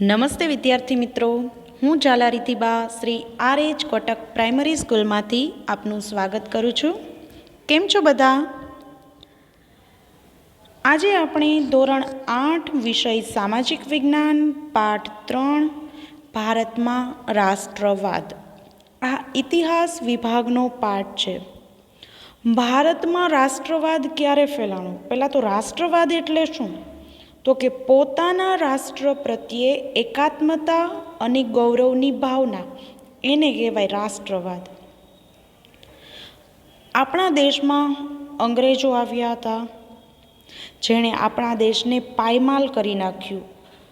નમસ્તે વિદ્યાર્થી મિત્રો. હું Zala Ritiba Shri R H Kotak primary સ્કૂલમાંથી આપનું સ્વાગત કરું છું. કેમ છો બધા? આજે આપણે ધોરણ આઠ વિષય સામાજિક વિજ્ઞાન, પાઠ ત્રણ, ભારતમાં રાષ્ટ્રવાદ. આ ઇતિહાસ વિભાગનો પાઠ છે. ભારતમાં રાષ્ટ્રવાદ ક્યારે ફેલાણો? પહેલાં તો રાષ્ટ્રવાદ એટલે શું? તો કે પોતાના રાષ્ટ્ર પ્રત્યે એકાત્મતા અને ગૌરવની ભાવના, એને કહેવાય રાષ્ટ્રવાદ. આપણા દેશમાં અંગ્રેજો આવ્યા હતા. જેણે આપણા દેશને પાયમાલ કરી નાખ્યું.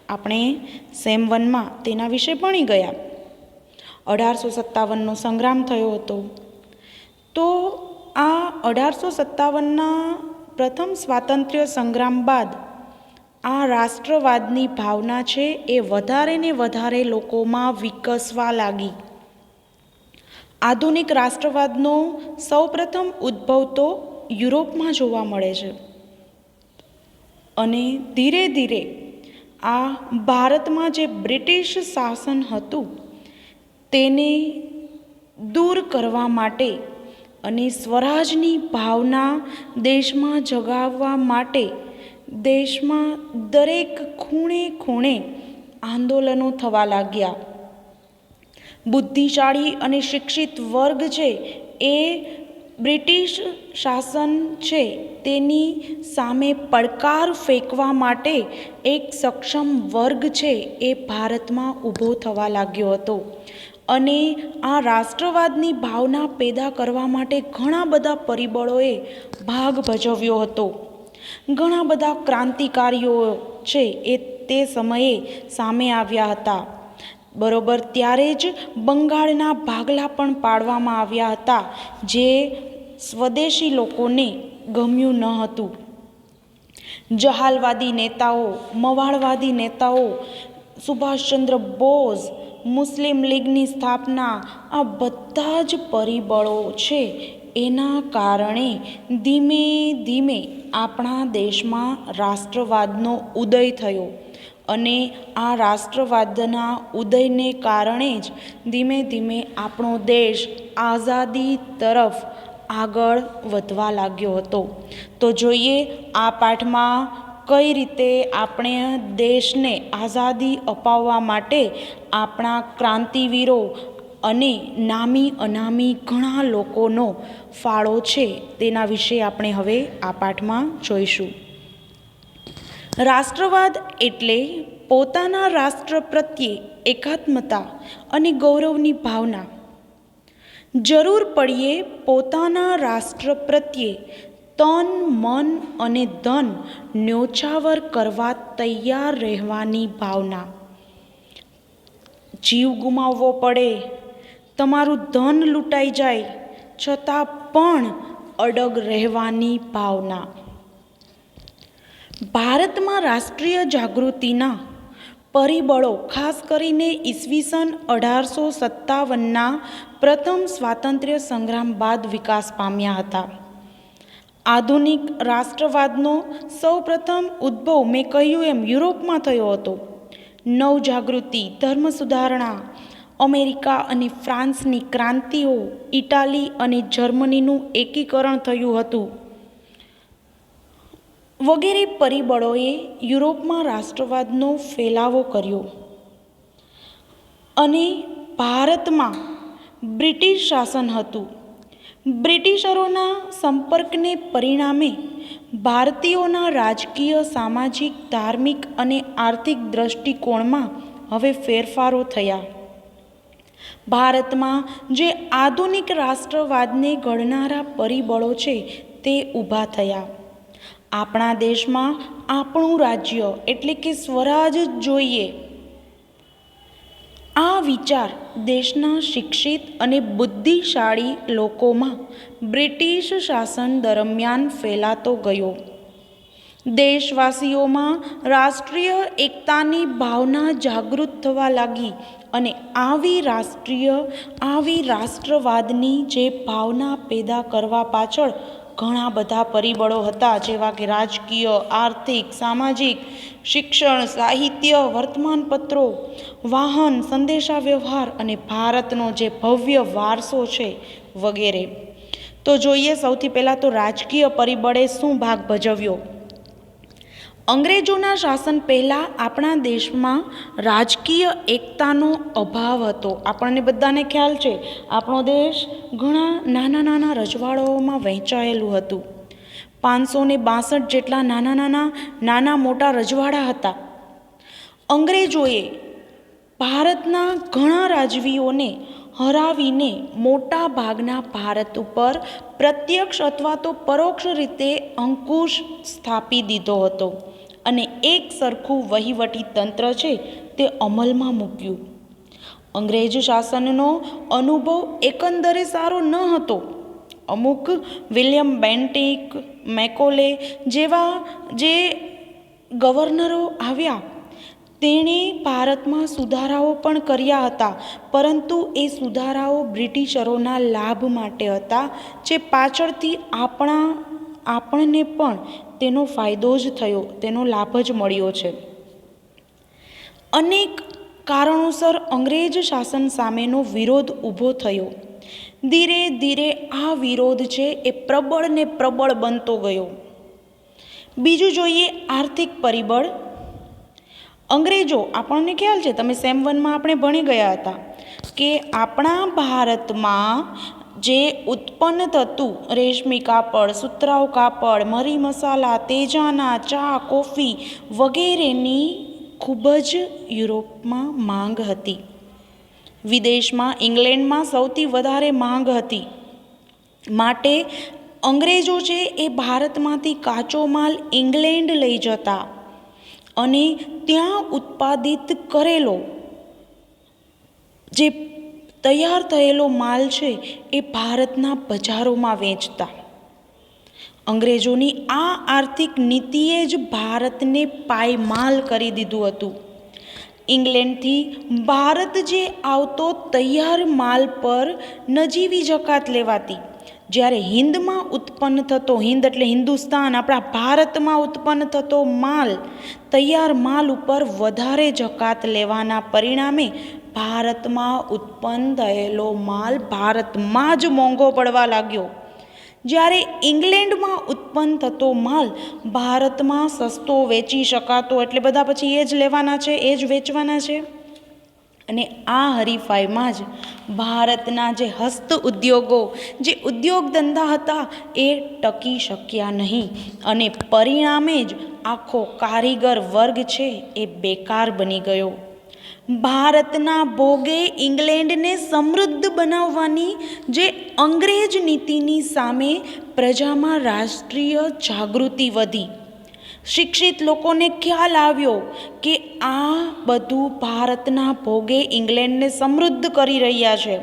આપણે સેમ વનમાં તેના વિશે ભણી ગયા. અઢારસો સત્તાવનનો સંગ્રામ થયો હતો. તો આ અઢારસો સત્તાવનના પ્રથમ સ્વાતંત્ર્ય સંગ્રામ બાદ આ રાષ્ટ્રવાદની ભાવના છે એ વધારે ને વધારે લોકોમાં વિકસવા લાગી. આધુનિક રાષ્ટ્રવાદનો સૌપ્રથમ ઉદ્ભવ તો યુરોપમાં જોવા મળે છે. અને ધીરે ધીરે આ ભારતમાં જે બ્રિટિશ શાસન હતું તેને દૂર કરવા માટે અને સ્વરાજની ભાવના દેશમાં જગાવવા માટે દેશમાં દરેક ખૂણે ખૂણે આંદોલનો થવા લાગ્યા. બુદ્ધિશાળી અને શિક્ષિત વર્ગ છે એ બ્રિટિશ શાસન છે તેની સામે પડકાર ફેંકવા માટે એક સક્ષમ વર્ગ છે એ ભારતમાં ઊભો થવા લાગ્યો હતો. અને આ રાષ્ટ્રવાદની ભાવના પેદા કરવા માટે ઘણા બધા પરિબળોએ ભાગ ભજવ્યો હતો. ઘણા બધા ક્રાંતિકારીઓ છે એ તે સમયે સામે આવ્યા હતા. બરોબર ત્યારે જ બંગાળના ભાગલા પણ પાડવામાં આવ્યા હતા, જે સ્વદેશી લોકોને ગમ્યું ન હતું. જહાલવાદી નેતાઓ, મવાળવાદી નેતાઓ, સુભાષચંદ્ર બોઝ, મુસ્લિમ લીગની સ્થાપના, આ બધા જ પરિબળો છે એના કારણે ધીમે ધીમે આપણા દેશમાં રાષ્ટ્રવાદનો ઉદય થયો અને આ રાષ્ટ્રવાદના ઉદયને કારણે જ ધીમે ધીમે આપણો દેશ આઝાદી તરફ આગળ વધવા લાગ્યો હતો. તો જોઈએ આ પાઠમાં કઈ રીતે આપણે દેશને આઝાદી અપાવવા માટે આપણા ક્રાંતિવીરો અને નામી અનામી ઘણા લોકોનો ફાળો છે તેના વિશે આપણે હવે આ પાઠમાં જોઈશું. રાષ્ટ્રવાદ એટલે પોતાના રાષ્ટ્ર પ્રત્યે એકાત્મતા અને ગૌરવની ભાવના. જરૂર પડીએ પોતાના રાષ્ટ્ર પ્રત્યે તન, મન અને ધન ન્યોછાવર કરવા તૈયાર રહેવાની ભાવના. જીવ ગુમાવવો પડે તમારું ધન લૂંટાઈ જાય, છતાં પણ અડગ રહેવાની ભાવના. ભારતમાં રાષ્ટ્રીય જાગૃતિના પરિબળો ખાસ કરીને ઈસવીસન અઢારસો સત્તાવનના પ્રથમ સ્વાતંત્ર્ય સંગ્રામ બાદ વિકાસ પામ્યા હતા. આધુનિક રાષ્ટ્રવાદનો સૌપ્રથમ ઉદ્ભવ મેં કહ્યું એમ યુરોપમાં થયો હતો. નવજાગૃતિ, ધર્મ સુધારણા અમેરિકા અને ફ્રાન્સની ક્રાંતિઓ, ઇટાલી અને જર્મનીનું એકીકરણ થયું હતું. વગેરે પરિબળોએ યુરોપમાં રાષ્ટ્રવાદનો ફેલાવો કર્યો અને ભારતમાં બ્રિટિશ શાસન હતું. બ્રિટિશરોના સંપર્કને પરિણામે ભારતીયોના રાજકીય, સામાજિક, ધાર્મિક અને આર્થિક દ્રષ્ટિકોણમાં હવે ફેરફારો થયા. ભારતમાં જે આધુનિક રાષ્ટ્રવાદને ઘડનારા પરિબળો છે તે ઊભા થયા. આપણા દેશમાં આપણું રાજ્ય એટલે કે સ્વરાજ જોઈએ. આ વિચાર દેશના શિક્ષિત અને બુદ્ધિશાળી લોકોમાં બ્રિટિશ શાસન દરમિયાન ફેલાતો ગયો. દેશવાસીઓમાં રાષ્ટ્રીય એકતાની ભાવના જાગૃત થવા લાગી અને આવી રાષ્ટ્રીય, આવી રાષ્ટ્રવાદની જે ભાવના પેદા કરવા પાછળ ઘણા બધા પરિબળો હતા, જેવા કે રાજકીય, આર્થિક, સામાજિક, શિક્ષણ, સાહિત્ય, વર્તમાનપત્રો, વાહન, સંદેશાવ્યવહાર અને ભારતનો જે ભવ્ય વારસો છે વગેરે. તો જોઈએ સૌથી પહેલાં તો રાજકીય પરિબળે શું ભાગ ભજવ્યો? અંગ્રેજોના શાસન પહેલાં આપણા દેશમાં રાજકીય એકતાનો અભાવ હતો. આપણને બધાને ખ્યાલ છે, આપણો દેશ ઘણા નાના નાના રજવાડાઓમાં વહેંચાયેલું હતું. પાંચસો ને બાસઠ જેટલા નાના નાના નાના મોટા રજવાડા હતા. અંગ્રેજોએ ભારતના ઘણા રાજવીઓને હરાવીને મોટા ભાગના ભારત ઉપર પ્રત્યક્ષ અથવા તો પરોક્ષ રીતે અંકુશ સ્થાપી દીધો હતો. અને એક સરખું વહીવટી તંત્ર છે તે અમલમાં મૂક્યું. અંગ્રેજ શાસનનો અનુભવ એકંદરે સારો ન હતો. અમુક વિલિયમ બેન્ટિક, મેકોલે જેવા જે ગવર્નરો આવ્યા, તેણે ભારતમાં સુધારાઓ પણ કર્યા હતા, પરંતુ એ સુધારાઓ બ્રિટિશરોના લાભ માટે હતા, જે પાછળથી આપણા આપણને પણ તેનો ફાયદો જ થયો, તેનો લાભ જ મળ્યો છે. અનેક કારણોસર અંગ્રેજ શાસન સામેનો વિરોધ ઊભો થયો. ધીરે ધીરે આ વિરોધ છે એ પ્રબળ ને પ્રબળ બનતો ગયો. બીજું જોઈએ આર્થિક પરિબળ. અંગ્રેજો, આપણને ખ્યાલ છે, તમે સેમ વનમાં આપણે ભણી ગયા હતા કે આપણા ભારતમાં જે ઉત્પન્ન થતું, રેશમી કાપડ, સુતરાઉ કાપડ, મરી મસાલા, તેજાના ચા, કોફી વગેરેની ખૂબ જ યુરોપમાં માંગ હતી. વિદેશમાં ઇંગ્લેન્ડમાં સૌથી વધારે માંગ હતી. માટે અંગ્રેજો છે એ ભારતમાંથી કાચો માલ ઇંગ્લેન્ડ લઈ જતા અને ત્યાં ઉત્પાદિત કરેલો જે તૈયાર થયેલો માલ છે એ ભારતના બજારોમાં વેચતા. અંગ્રેજોની આ આર્થિક નીતિએ જ ભારતને પાયમાલ કરી દીધું હતું. ઇંગ્લેન્ડથી ભારત જે આવતો તૈયાર માલ પર નજીવી જકાત લેવાતી. જ્યારે હિન્દમાં ઉત્પન્ન થતો હિન્દ એટલે હિન્દુસ્તાન, આપણા ભારતમાં ઉત્પન્ન થતો માલ, તૈયાર માલ ઉપર વધારે જકાત લેવાના પરિણામે ભારતમાં ઉત્પન્ન થયેલો માલ ભારતમાં જ મોંઘો પડવા લાગ્યો. જ્યારે ઇંગ્લેન્ડમાં ઉત્પન્ન થતો માલ ભારતમાં સસ્તો વેચી શકાતો, એટલે બધા પછી એ જ લેવાના છે, એ જ વેચવાના છે. અને આ હરીફાઈમાં જ ભારતના જે હસ્ત ઉદ્યોગો, જે ઉદ્યોગ ધંધા હતા, એ ટકી શક્યા નહીં. અને પરિણામે જ આખો કારીગર વર્ગ છે, એ બેકાર બની ગયો. ભારતના ભોગે ઇંગ્લેન્ડને સમૃદ્ધ બનાવવાની જે અંગ્રેજ નીતિની સામે પ્રજામાં રાષ્ટ્રીય જાગૃતિ વધી. શિક્ષિત લોકોને ખ્યાલ આવ્યો કે આ બધું ભારતના ભોગે ઇંગ્લેન્ડને સમૃદ્ધ કરી રહ્યા છે.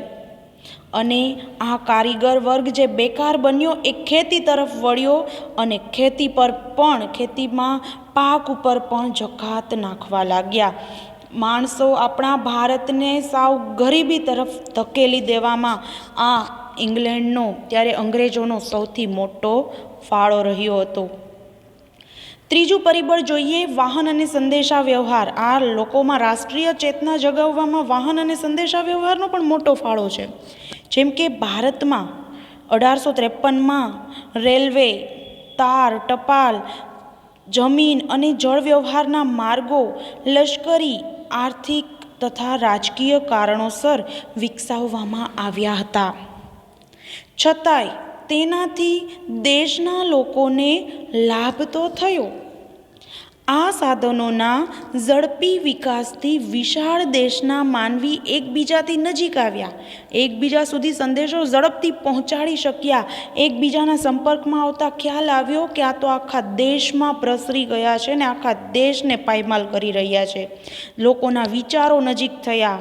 અને આ કારીગર વર્ગ જે બેકાર બન્યો એ ખેતી તરફ વળ્યો અને ખેતી પર પણ ખેતીમાં પાક ઉપર પણ જકાત નાખવા લાગ્યા. માણસો આપણા ભારતને સાવ ગરીબી તરફ ધકેલી દેવામાં આ ઇંગ્લેન્ડનો, ત્યારે અંગ્રેજોનો સૌથી મોટો ફાળો રહ્યો હતો. ત્રીજું પરિબળ જોઈએ, વાહન અને સંદેશા વ્યવહાર આ લોકોમાં રાષ્ટ્રીય ચેતના જગાવવામાં વાહન અને સંદેશા વ્યવહારનો પણ મોટો ફાળો છે. જેમ કે ભારતમાં અઢારસો ત્રેપનમાં રેલવે, તાર, ટપાલ, જમીન અને જળ વ્યવહારના માર્ગો લશ્કરી આર્થિક તથા રાજકીય કારણોસર વિકસાવવામાં આવ્યા હતા. છતાંય તેનાથી દેશના લોકોને લાભ તો થયો આ સાધનોના ઝડપી વિકાસથી વિશાળ દેશના માનવી એકબીજાથી નજીક આવ્યા. એકબીજા સુધી સંદેશો ઝડપથી પહોંચાડી શક્યા. એકબીજાના સંપર્કમાં આવતા ખ્યાલ આવ્યો કે આ તો આખા દેશમાં પ્રસરી ગયા છે ને આખા દેશને પાયમાલ કરી રહ્યા છે. લોકોના વિચારો નજીક થયા.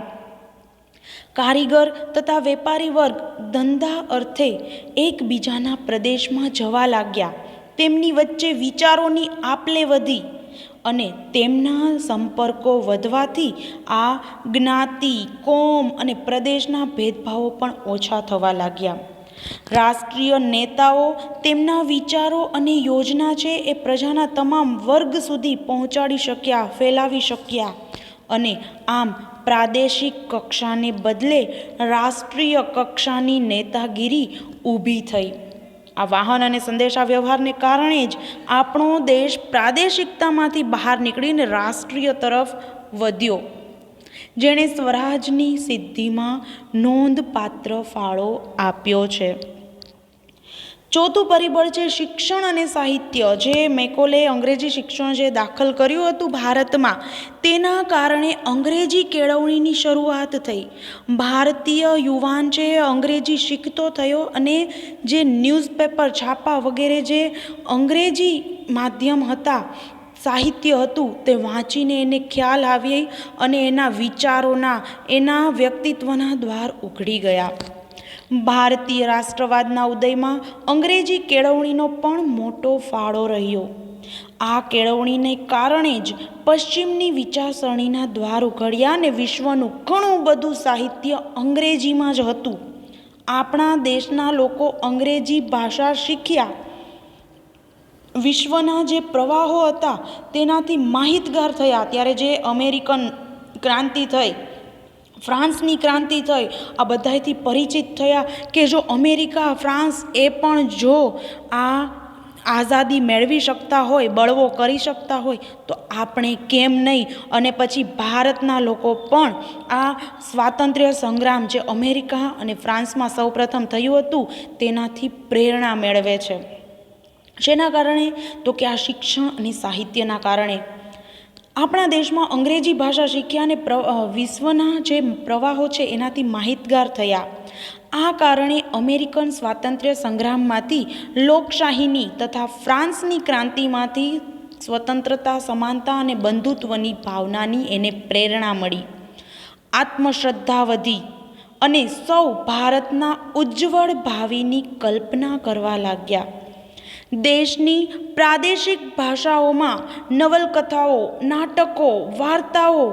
કારીગર તથા વેપારી વર્ગ ધંધા અર્થે એકબીજાના પ્રદેશમાં જવા લાગ્યા. તેમની વચ્ચે વિચારોની આપલે વધી. અને તેમના સંપર્કો વધવાથી આ જ્ઞાતિ, કોમ અને પ્રદેશના ભેદભાવો પણ ઓછા થવા લાગ્યા. રાષ્ટ્રીય નેતાઓ તેમના વિચારો અને યોજના છે એ પ્રજાના તમામ વર્ગ સુધી પહોંચાડી શક્યા, ફેલાવી શક્યા. અને આમ પ્રાદેશિક કક્ષાને બદલે રાષ્ટ્રીય કક્ષાની નેતાગીરી ઊભી થઈ. આ વાહન અને સંદેશા વ્યવહારને કારણે જ આપણો દેશ પ્રાદેશિકતામાંથી બહાર નીકળીને રાષ્ટ્રીય તરફ વધ્યો. જેણે સ્વરાજની સિદ્ધિમાં નોંધપાત્ર ફાળો આપ્યો છે. ચોથું પરિબળ છે શિક્ષણ અને સાહિત્ય. જે મેકોલે અંગ્રેજી શિક્ષણ જે દાખલ કર્યું હતું ભારતમાં, તેના કારણે અંગ્રેજી કેળવણીની શરૂઆત થઈ. ભારતીય યુવાન છે, અંગ્રેજી શીખતો થયો અને જે ન્યૂઝપેપર છાપા વગેરે જે અંગ્રેજી માધ્યમ હતા, સાહિત્ય હતું, તે વાંચીને એને ખ્યાલ આવી અને એના વિચારોના, એના વ્યક્તિત્વના દ્વાર ઉઘડી ગયા. ભારતીય રાષ્ટ્રવાદના ઉદયમાં અંગ્રેજી કેળવણીનો પણ મોટો ફાળો રહ્યો. આ કેળવણીને કારણે જ પશ્ચિમની વિચારસરણીના દ્વાર ઉઘડ્યા અને વિશ્વનું ઘણું બધું સાહિત્ય અંગ્રેજીમાં જ હતું. આપણા દેશના લોકો અંગ્રેજી ભાષા શીખ્યા. વિશ્વના જે પ્રવાહો હતા તેનાથી માહિતગાર થયા. ત્યારે જે અમેરિકન ક્રાંતિ થઈ ફ્રાન્સની ક્રાંતિ થઈ. આ બધાથી પરિચિત થયા કે જો અમેરિકા, ફ્રાન્સ એ પણ જો આ આઝાદી મેળવી શકતા હોય, બળવો કરી શકતા હોય, તો આપણે કેમ નહીં? અને પછી ભારતના લોકો પણ આ સ્વાતંત્ર્ય સંગ્રામ જે અમેરિકા અને ફ્રાન્સમાં સૌપ્રથમ થયું હતું, તેનાથી પ્રેરણા મેળવે છે. શેના કારણે તો કે આ શિક્ષણ અને સાહિત્યના કારણે આપણા દેશમાં અંગ્રેજી ભાષા શીખ્યા અને વિશ્વના જે પ્રવાહો છે એનાથી માહિતગાર થયા. આ કારણે અમેરિકન સ્વાતંત્ર્ય સંગ્રામમાંથી લોકશાહીની તથા ફ્રાન્સની ક્રાંતિમાંથી સ્વતંત્રતા, સમાનતા અને બંધુત્વની ભાવનાની એને પ્રેરણા મળી. આત્મશ્રદ્ધા વધી અને સૌ ભારતના ઉજ્જવળ ભાવિની કલ્પના કરવા લાગ્યા. દેશની પ્રાદેશિક ભાષાઓમાં નવલકથાઓ, નાટકો, વાર્તાઓ,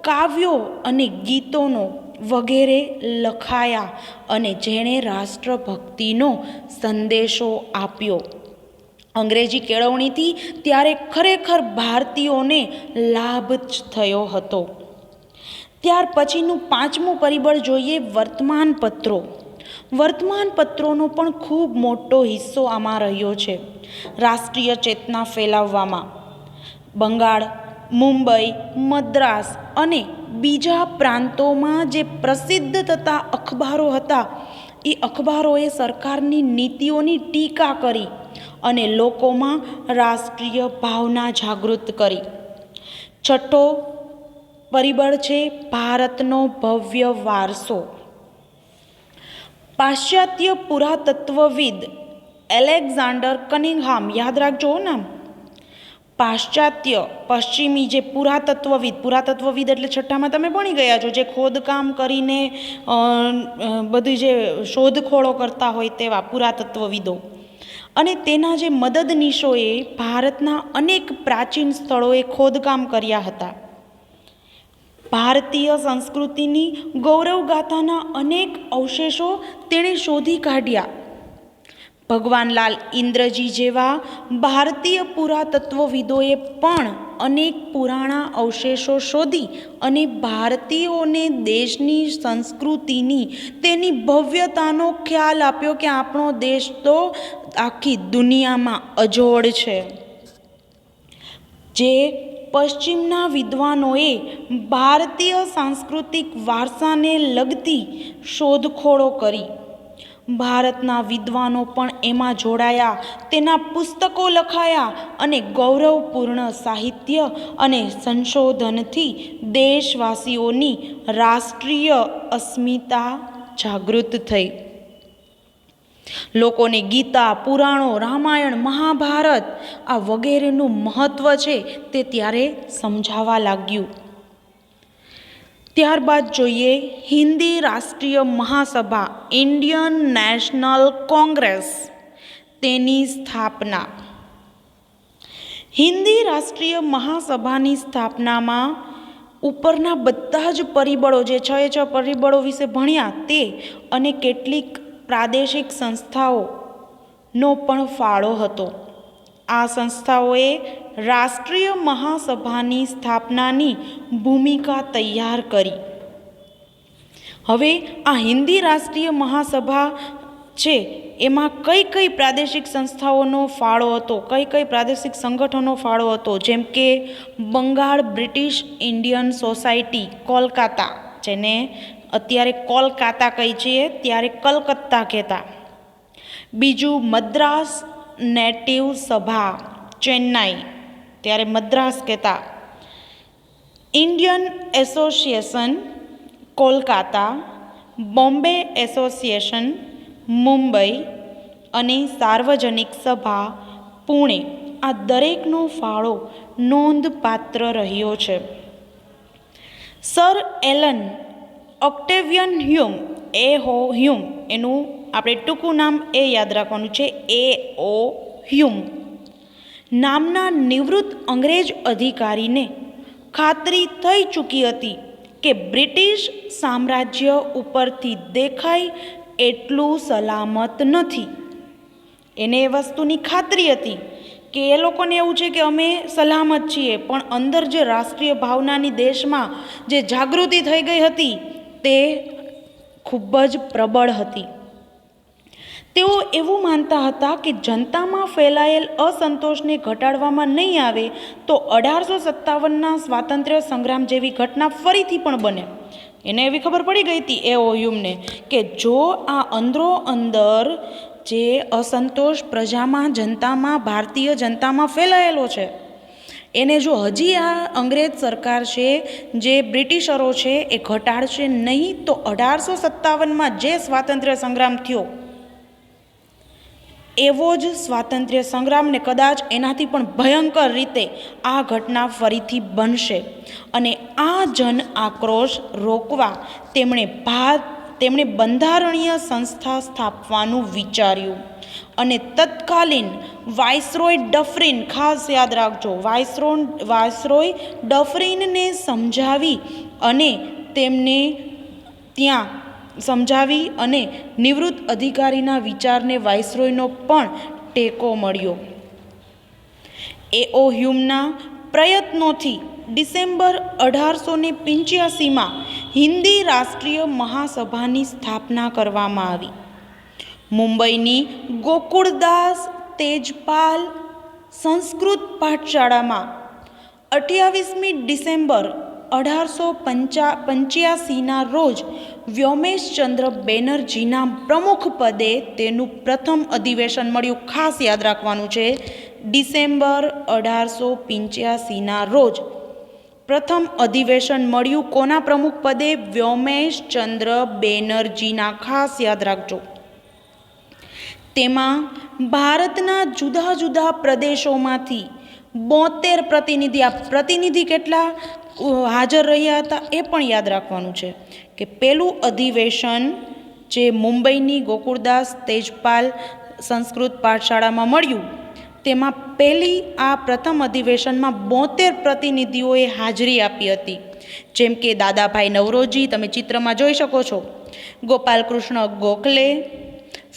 કાવ્યો અને ગીતોનો વગેરે લખાયા અને જેણે રાષ્ટ્રભક્તિનો સંદેશો આપ્યો. અંગ્રેજી કેળવણીથી ત્યારે ખરેખર ભારતીયોને લાભ જ થયો હતો. ત્યાર પછીનું પાંચમું પરિબળ જોઈએ વર્તમાન પત્રો વર્તમાન પત્રોનો પણ ખૂબ મોટો હિસ્સો આમાં રહ્યો છે. રાષ્ટ્રીય ચેતના ફેલાવવામાં બંગાળ, મુંબઈ, મદ્રાસ અને બીજા પ્રાંતોમાં જે પ્રસિદ્ધ થતા અખબારો હતા, એ અખબારોએ સરકારની નીતિઓની ટીકા કરી અને લોકોમાં રાષ્ટ્રીય ભાવના જાગૃત કરી. છઠ્ઠો પરિબળ છે ભારતનો ભવ્ય વારસો. પાશ્ચાત્ય પુરાતત્વવિદ એલેક્ઝાન્ડર કનિંગહામ યાદ રાખજો નામ પાશ્ચાત્ય પશ્ચિમી જે પુરાતત્વવિદ પુરાતત્વવિદ એટલે છઠ્ઠામાં તમે ભણી ગયા છો જે ખોદકામ કરીને બધી જે શોધખોળો કરતા હોય તેવા પુરાતત્વવિદો અને તેના જે મદદનીશોએ ભારતના અનેક પ્રાચીન સ્થળોએ ખોદકામ કર્યા હતા ભારતીય સંસ્કૃતિની ગૌરવગાથાના અનેક અવશેષો તેણે શોધી કાઢ્યા. ભગવાનલાલ ઇન્દ્રજી જેવા ભારતીય પુરાતત્વવિદોએ પણ અનેક પુરાણા અવશેષો શોધી અને ભારતીયોને દેશની સંસ્કૃતિની તેની ભવ્યતાનો ખ્યાલ આપ્યો કે આપણો દેશ તો આખી દુનિયામાં અજોડ છે. જે પશ્ચિમના વિદ્વાનોએ ભારતીય સાંસ્કૃતિક વારસાને લગતી શોધખોળો કરી. ભારતના વિદ્વાનો પણ એમાં જોડાયા, તેના પુસ્તકો લખાયા અને ગૌરવપૂર્ણ સાહિત્ય અને સંશોધનથી દેશવાસીઓની રાષ્ટ્રીય અસ્મિતા જાગૃત થઈ. લોકોને ગીતા, પુરાણો, રામાયણ, મહાભારત આ વગેરેનું મહત્ત્વ છે તે ત્યારે સમજાવા લાગ્યું. ત્યારબાદ જોઈએ હિન્દી રાષ્ટ્રીય મહાસભા, ઇન્ડિયન નેશનલ કોંગ્રેસ, તેની સ્થાપના. હિન્દી રાષ્ટ્રીય મહાસભાની સ્થાપનામાં ઉપરના બધા જ પરિબળો જે છ છ પરિબળો વિશે ભણ્યા તે અને કેટલીક પ્રાદેશિક સંસ્થાઓનો પણ ફાળો હતો. આ સંસ્થાઓએ રાષ્ટ્રીય મહાસભાની સ્થાપનાની ભૂમિકા તૈયાર કરી. હવે આ હિન્દી રાષ્ટ્રીય મહાસભા છે, એમાં કઈ કઈ પ્રાદેશિક સંસ્થાઓનો ફાળો હતો, કઈ કઈ પ્રાદેશિક સંગઠનો ફાળો હતો, જેમ કે Bengal British Indian society Kolkata, જેને અત્યારે કોલકાતા કહી છીએ ત્યારે કલકત્તા કહેતા. બીજું મદ્રાસ નેટિવ સભા, ચેન્નાઈ, ત્યારે મદ્રાસ કહેતા. Indian association, Kolkata, Bombay association, Mumbai અને સાર્વજનિક સભા, પુણે. આ દરેકનો ફાળો નોંધપાત્ર રહ્યો છે. Sir Allan Octavian Hume, A O Hume, એનું આપણે ટૂંકું નામ એ યાદ રાખવાનું છે, એ ઓ હ્યુમ. નામના નિવૃત્ત અંગ્રેજ અધિકારીને ખાતરી થઈ ચૂકી હતી કે બ્રિટિશ સામ્રાજ્ય ઉપરથી દેખાય એટલું સલામત નથી. એને એ વસ્તુની ખાતરી હતી કે એ લોકોને એવું છે કે અમે સલામત છીએ, પણ અંદર જે રાષ્ટ્રીય ભાવનાની દેશમાં જે જાગૃતિ થઈ ગઈ હતી તે ખૂબ જ પ્રબળ હતી. તેઓ એવું માનતા હતા કે જનતામાં ફેલાયેલ અસંતોષને ઘટાડવામાં નહીં આવે તો અઢારસો સત્તાવનના સ્વાતંત્ર્ય સંગ્રામ જેવી ઘટના ફરીથી પણ બને. એને એવી ખબર પડી ગઈ હતી એ ઓયુમને કે જો આ અંદરો અંદર જે અસંતોષ પ્રજામાં જનતામાં, ભારતીય જનતામાં ફેલાયેલો છે એને જો હજી આ અંગ્રેજ સરકાર છે, જે બ્રિટિશરો છે, એ ઘટાડશે નહીં, તો અઢારસો સત્તાવનમાં જે સ્વાતંત્ર્ય સંગ્રામ થયો, એવો જ સ્વાતંત્ર્ય સંગ્રામને કદાચ એનાથી પણ ભયંકર રીતે આ ઘટના ફરીથી બનશે. અને આ જન આક્રોશ રોકવા તેમણે ભાર તેમણે બંધારણીય સંસ્થા સ્થાપવાનું વિચાર્યું. અને તત્કાલીન વાઇસરોય ડફરીન, ખાસ યાદ રાખજો વાઇસરો વાઇસરોય ડફરીનને સમજાવી અને તેમને ત્યાં સમજાવી અને નિવૃત્ત અધિકારીના વિચારને વાઇસરોયનો પણ ટેકો મળ્યો. એઓ હ્યુમના પ્રયત્નોથી ડિસેમ્બર અઢારસો ને પિંચ્યાસીમાં હિન્દી રાષ્ટ્રીય મહાસભાની સ્થાપના કરવામાં આવી. મુંબઈની ગોકુળદાસ તેજપાલ સંસ્કૃત પાઠશાળામાં અઠ્યાવીસમી ડિસેમ્બર અઢારસો પંચા, પંચ્યાસીના રોજ વ્યોમેશચંદ્ર બેનર્જીના પ્રમુખ પદે તેનું પ્રથમ અધિવેશન મળ્યું. ખાસ યાદ રાખવાનું છે, ડિસેમ્બર અઢારસો પંચ્યાસીના રોજ પ્રથમ અધિવેશન મળ્યું. કોના પ્રમુખ પદે? વ્યોમેશચંદ્ર બેનર્જીના. ખાસ યાદ રાખજો. તેમાં ભારતના જુદા જુદા પ્રદેશોમાંથી બોતેર પ્રતિનિધિ આ પ્રતિનિધિ કેટલા હાજર રહ્યા હતા એ પણ યાદ રાખવાનું છે કે પહેલું અધિવેશન જે મુંબઈની ગોકુળદાસ તેજપાલ સંસ્કૃત પાઠશાળામાં મળ્યું, તેમાં પહેલી આ પ્રથમ અધિવેશનમાં બોતેર પ્રતિનિધિઓએ હાજરી આપી હતી. જેમ કે દાદાભાઈ નવરોજી, તમે ચિત્રમાં જોઈ શકો છો. ગોપાલકૃષ્ણ ગોખલે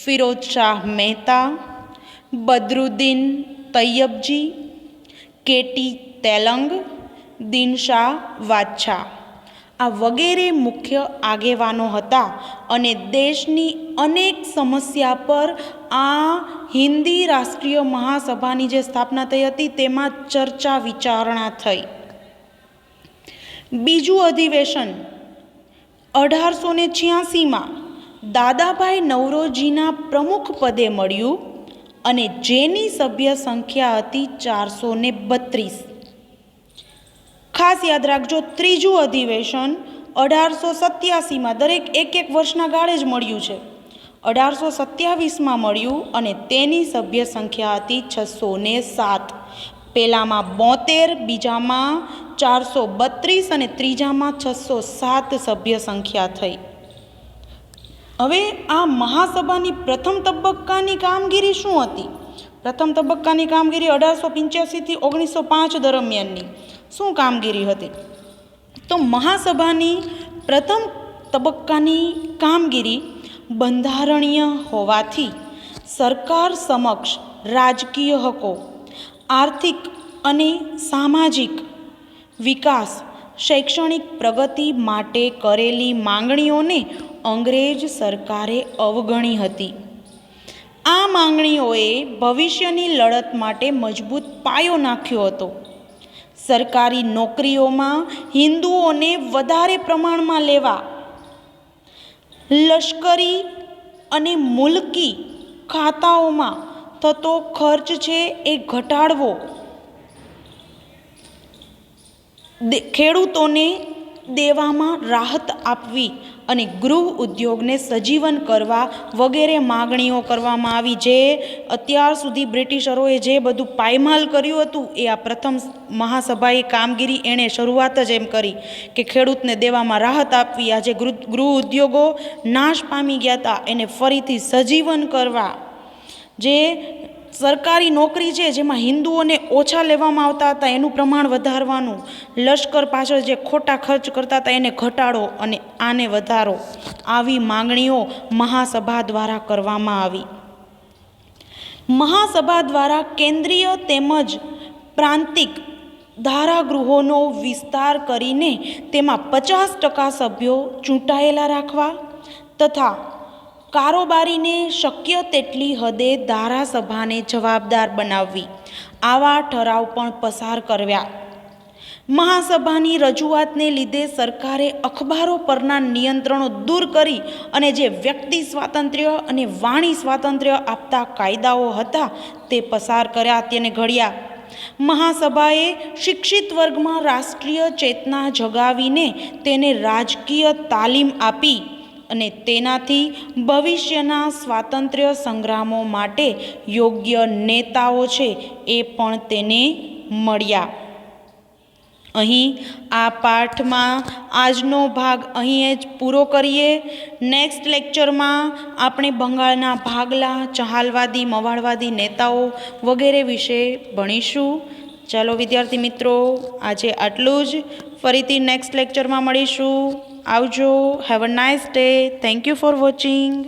ફિરોજ શાહ મહેતા, બદરુદ્દીન તૈયબજી, કેટી તેલંગ, દિનશાહ વાદશાહ આ વગેરે મુખ્ય આગેવાનો હતા અને દેશની અનેક સમસ્યા પર આ હિન્દી રાષ્ટ્રીય મહાસભાની જે સ્થાપના થઈ હતી તેમાં ચર્ચા વિચારણા થઈ. બીજું અધિવેશન અઢારસો ને છ્યાસીમાં દાદાભાઈ નવરોજીના પ્રમુખ પદે મળ્યું અને જેની સભ્ય સંખ્યા હતી ચારસો ને બત્રીસ. ખાસ યાદ રાખજો, ત્રીજું અધિવેશન અઢારસો સત્યાસીમાં, દરેક એક એક વર્ષના ગાળે જ મળ્યું છે. અઢારસો સત્યાવીસમાં મળ્યું અને તેની સભ્ય સંખ્યા હતી છસો ને સાત. પહેલામાં બોતેર, બીજામાં ચારસો બત્રીસ અને ત્રીજામાં છસો સાત સભ્ય સંખ્યા થઈ. હવે આ મહાસભાની પ્રથમ તબક્કાની કામગીરી શું હતી? પ્રથમ તબક્કાની કામગીરી અઢારસો પંચ્યાસીથી ઓગણીસો પાંચ દરમિયાનની. શું કામગીરી હતી? તો મહાસભાની પ્રથમ તબક્કાની કામગીરી બંધારણીય હોવાથી સરકાર સમક્ષ રાજકીય હકો, આર્થિક અને સામાજિક વિકાસ, શૈક્ષણિક પ્રગતિ માટે કરેલી માંગણીઓને અંગ્રેજ સરકારે અવગણી હતી. આ માંગણીઓએ ભવિષ્યની લડત માટે મજબૂત પાયો નાખ્યો હતો. સરકારી નોકરીઓમાં હિન્દુઓને વધારે પ્રમાણમાં લેવા, લશ્કરી અને મુલકી ખાતાઓમાં થતો ખર્ચ છે એ ઘટાડવો. ખેડૂતોને દેવામાં રાહત આપવી અને ગૃહ ઉદ્યોગને સજીવન કરવા વગેરે માગણીઓ કરવામાં આવી. જે અત્યાર સુધી બ્રિટિશરોએ જે બધું પાયમાલ કર્યું હતું, એ આ પ્રથમ મહાસભાએ કામગીરી એણે શરૂઆત જ એમ કરી કે ખેડૂતને દેવામાં રાહત આપવી. આજે ગૃહ ઉદ્યોગો નાશ પામી ગયા હતા એને ફરીથી સજીવન કરવા જે સરકારી નોકરી છે, જેમાં હિન્દુઓને ઓછા લેવામાં આવતા હતા, એનું પ્રમાણ વધારવાનું, લશ્કર પાછળ જે ખોટા ખર્ચ કરતા હતા, એને ઘટાડો અને આને વધારો, આવી માંગણીઓ મહાસભા દ્વારા કરવામાં આવી. મહાસભા દ્વારા કેન્દ્રીય તેમજ પ્રાંતિક ધારાગૃહોનો વિસ્તાર કરીને તેમાં પચાસ ટકા સભ્યો ચૂંટાયેલા રાખવા તથા કારોબારીને શક્ય તેટલી હદે ધારાસભાને જવાબદાર બનાવવી. આવા ઠરાવ પણ પસાર કર્યા. મહાસભાની રજૂઆતને લીધે સરકારે અખબારો પરના નિયંત્રણો દૂર કરી અને જે વ્યક્તિ સ્વાતંત્ર્ય અને વાણી સ્વાતંત્ર્ય આપતા કાયદાઓ હતા તે પસાર કર્યા તેને ઘડ્યા. મહાસભાએ શિક્ષિત વર્ગમાં રાષ્ટ્રીય ચેતના જગાવીને તેને રાજકીય તાલીમ આપી. અને તેનાથી ભવિષ્યના સ્વાતંત્ર્ય સંગ્રામો માટે યોગ્ય નેતાઓ છે એ પણ તેને મળ્યા. અહીં આ પાઠમાં આજનો ભાગ અહીં જ પૂરો કરીએ. નેક્સ્ટ લેક્ચરમાં આપણે બંગાળના ભાગલા, ચહાલવાદી, મવાળવાદી નેતાઓ વગેરે વિશે ભણીશું. ચાલો વિદ્યાર્થી મિત્રો, આજે આટલું જ. ફરીથી નેક્સ્ટ લેક્ચરમાં મળીશું. આવજો have a nice day thank you for watching